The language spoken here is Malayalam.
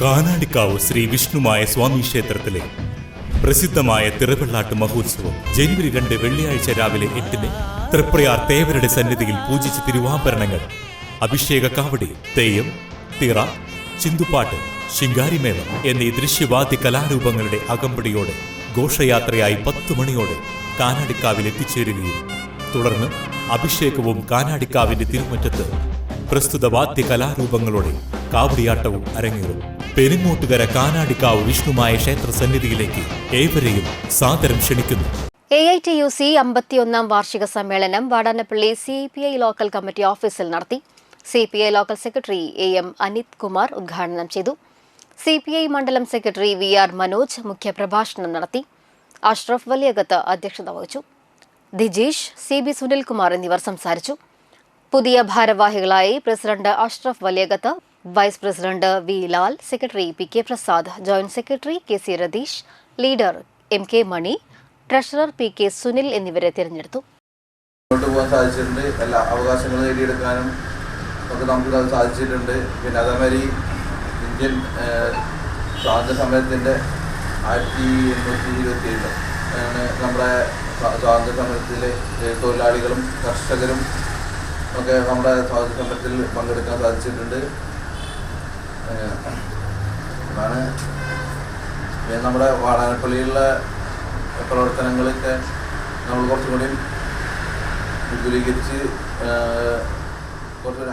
കാനാടിക്കാവ് ശ്രീ വിഷ്ണുമായ സ്വാമി ക്ഷേത്രത്തിലെ പ്രസിദ്ധമായ തിറവെള്ളാട്ട് മഹോത്സവം ജനുവരി രണ്ട് വെള്ളിയാഴ്ച രാവിലെ എട്ടിന് തൃപ്രയാർ തേവരുടെ സന്നിധിയിൽ പൂജിച്ച തിരുവാഭരണങ്ങൾ. അഭിഷേക കാവടി തെയ്യം തിറ ചിന്തുപാട്ട് ശിങ്കാരിമേളം എന്നീ ദൃശ്യവാദ്യ കലാരൂപങ്ങളുടെ അകമ്പടിയോടെ ഘോഷയാത്രയായി പത്തു മണിയോടെ കാനാടിക്കാവിൽ എത്തിച്ചേരുകയും തുടർന്ന് അഭിഷേകവും കാനാടിക്കാവിന്റെ തിരുമുറ്റത്ത് പ്രസ്തുത വാദ്യ കലാരൂപങ്ങളോടെ കാവടിയാട്ടവും അരങ്ങേറും. പെരിങ്ങോട്ടുകര കാനാടിക്കാവ് വിഷ്ണുമായ ക്ഷേത്ര സന്നിധിയിലേക്ക് ഏവരെയും സാദരം ക്ഷണിക്കുന്നു. A I T U C അമ്പത്തിയൊന്നാം വാർഷിക സമ്മേളനം Vadanappally C P I local committee ഓഫീസിൽ നടത്തി. C P I local secretary A M Anith Kumar ഉദ്ഘാടനം ചെയ്തു. സി പി ഐ മണ്ഡലം സെക്രട്ടറി വി ആർ മനോജ് മുഖ്യപ്രഭാഷണം നടത്തി. അഷ്റഫ് വലിയകത്ത് അധ്യക്ഷത വഹിച്ചു. ദിജീഷ് സി ബി സുനിൽകുമാർ എന്നിവർ സംസാരിച്ചു. പുതിയ ഭാരവാഹികളായി president Ashraf Valiyakath vice president V Lal secretary P K Prasad joint secretary K C Ratheesh leader M K Mani treasurer P K Sunil എന്നിവരെ തിരഞ്ഞെടുത്തു. മുന്നോട്ട് സാധിച്ചിട്ടുണ്ട്. എല്ലാ അവകാശങ്ങളും നേടിയെടുക്കാനും ഒക്കെ നമുക്ക് സാധിച്ചിട്ടുണ്ട്. പിന്നെ അതേമാതിരി ഇന്ത്യൻ സ്വാതന്ത്ര്യ സമരത്തിന്റെ ആയിരത്തി എണ്ണൂറ്റി ഇരുപത്തി ഏഴ് നമ്മുടെ സ്വാ- സ്വാതന്ത്ര്യ സമരത്തിലെ തൊഴിലാളികളും കർഷകരും ഒക്കെ നമ്മുടെ സ്വാതന്ത്ര്യ സമരത്തിൽ പങ്കെടുക്കാൻ സാധിച്ചിട്ടുണ്ട്. അതാണ് നമ്മുടെ വാടാനപ്പള്ളിയിലുള്ള പ്രവർത്തനങ്ങളൊക്കെ നമ്മൾ കുറച്ചും കൂടി വിപുലീകരിച്ച് കുറച്ചുകൂടി